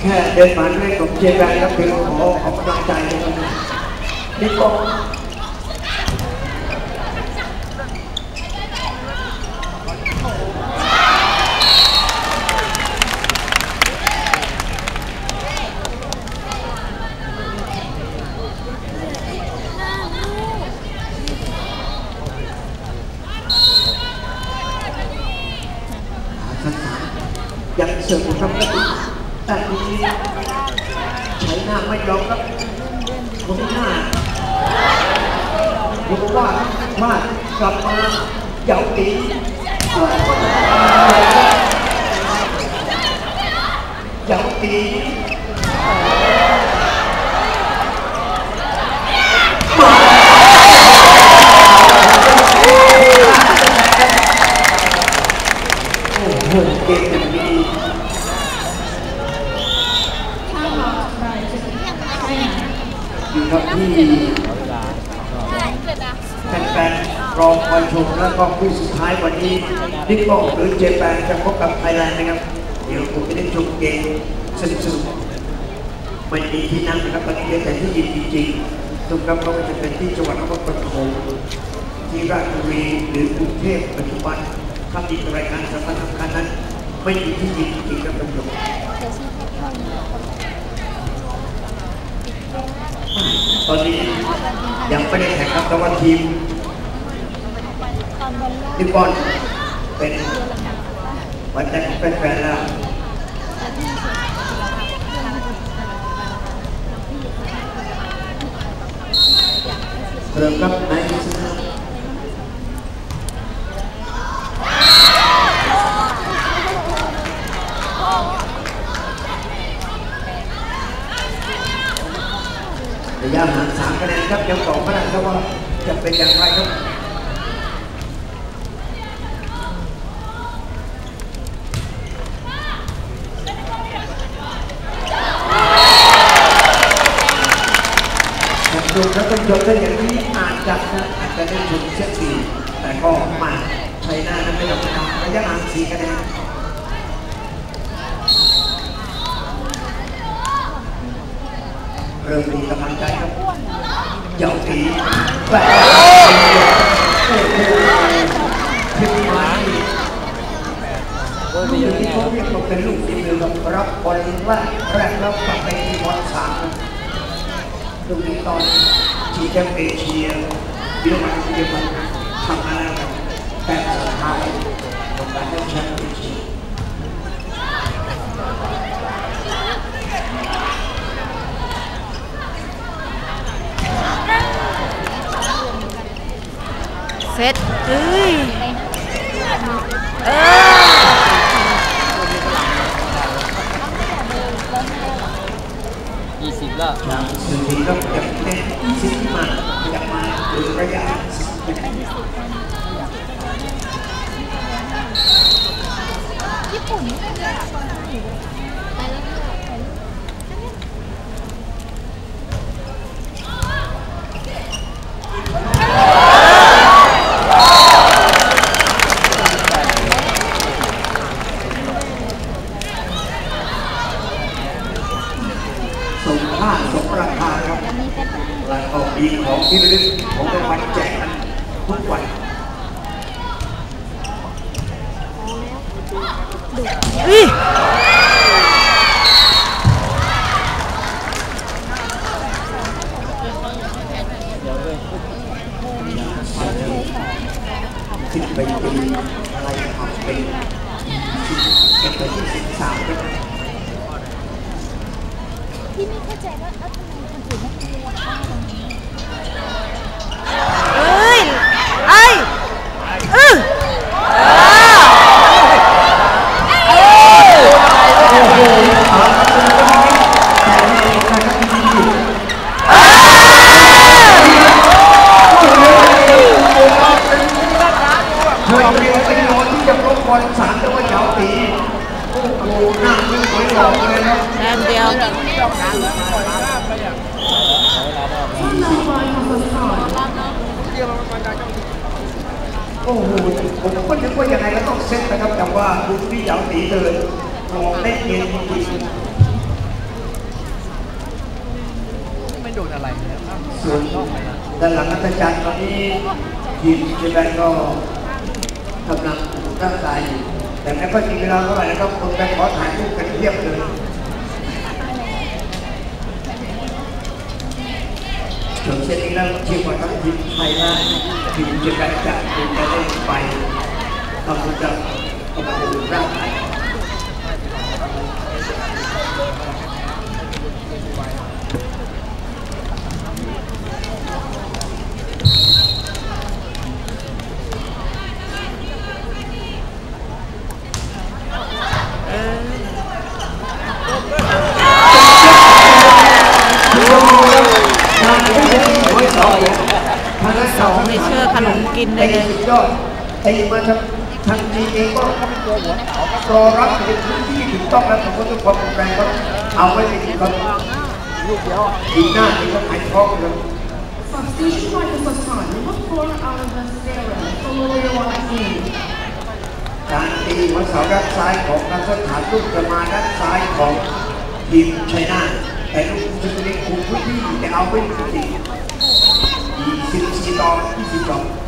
แค่เดินมาด้วยผมเชียร์แฟนก็เพียงขอขอกำลังใจนะครับนี่ก็ ยังเสือกอยู่ครับแต่ทีนี้ใช้หน้าไม่ยอมครับคนหน้าบอกว่าว่ากลับมาเจ้าตีเจ้าตีโอ้โหเก่งอย่างดี อยู่ครับที่แฟนๆรอคอยชมแล้วก็คู่สุดท้ายวันนี้นิโก้หรือเจแปนจะพบกับไทยแลนด์นะครับ เดี๋ยวผมจะได้ชมเกมสนุกๆไม่มีที่นั่งนะครับตอนนี้เหลือแต่ที่ยินจริงๆทุกครับก็จะเป็นที่จังหวัดนครปฐมที่ราชบุรีหรือกรุงเทพปัจจุบันถ้ามีรายการสำคัญสำคัญนั้น ไม่มีที่ยินจริงๆครับท่านผู้ชม ตอนนี้ยังไม่ได้แข่งครับแต่ว่าทีมนิปปอนเป็นวันแรกเป็นแฟนๆแล้วเริ่มครับในสนาม ระยะห่างสามคะแนนครับยังต่อไม่ได้ครับว่าจะเป็นอย่างไรครับดูแล้วเป็นยกได้อย่างนี้อาจจะนะอาจจะได้ชุดเช็คสีแต่ก็มาใช้หน้านั้นไม่ต้องทำระยะห่างสี่คะแนน ริ่มมีกำลังใจครับเจ้าตีแปลทิพมาทีลูกที่เขาเรียกว่าเป็นลูกที่มือแบบรับบอลแรกแรกแล้วกลับไปที่บอลสามตรงนี้ตอนทีแชมเอเชียเยอรมันเยอรมันทำมาแล้วครับแต่สุดท้ายของการได้แชมป์เอเชีย เซตเอ้ยเออยี่สิบแล้วทางสื่อทีก็ยังเล่นซิที่มาอยากมาหรือระยะสิบคะแนน สมค่าสมราคาครับรายออกดีของที่ระลึกของรางวัลแจกกันทุกวัน เฮ้ย สิบปีอะไรทำ เป็นสิบเอ็ดปีสิบสามเป็นที่ไม่เข้าใจว่าเอ้าทำไมคนอื่นไม่มีเวลาตรงนี้ เอ้ยไอ้ยเออเออโอ้โหถามคุณก็ไม่แต่ไม่มีใครก็มีอยู่เคยเรียนเป็นโนที่จะลบบอลสามแต่ว่าเจ้าตีโอ้โหหน้าไม่สวยหล่อเลยนะ แต้มเดียว โอ้โหผมก็นึกว่ายังไงก็ต้องเซ็ตนะครับจำว่าคุณพี่เหยาตีเดินมองเล่นเกมจริงไม่โดนอะไรเลยครับส่วนด้านหลังนักจันตอนนี้ทีมเจแปนก็กำลังร่างกายอยู่แต่ไม่ค่อยมีเวลาเท่าไหร่นะครับคนไปขอถ่ายรูปกันเทียบเลย จบเส้นนี้แล้วเชื่อว่าทั้งทีมไทยและทีมเจแปนจะเป็นจะได้ไปกำลังจะกำลังจะดูร่างกาย สองไม่เชื่ อขนมกินได้เลยสุดยอดไอ้มาทางทางจีเองก็ก็เป็นตัวหัวรอรับในพื้นที่ถูกต้องแล้วสมมติความแรงก็เอาไว้ในที่เขาดีหน้าที่เขาขายทองเลย Substitution mark is assigned. Number four out of the zero. Follow your team. การตีหัวเสาด้านซ้ายของนักสถานลูกจะมาด้านซ้ายของทีมชัยนาทแต่ลูกจะเป็นคุมพื้นที่แต่เอาไว้ที่สี่24ต่สิบสอ22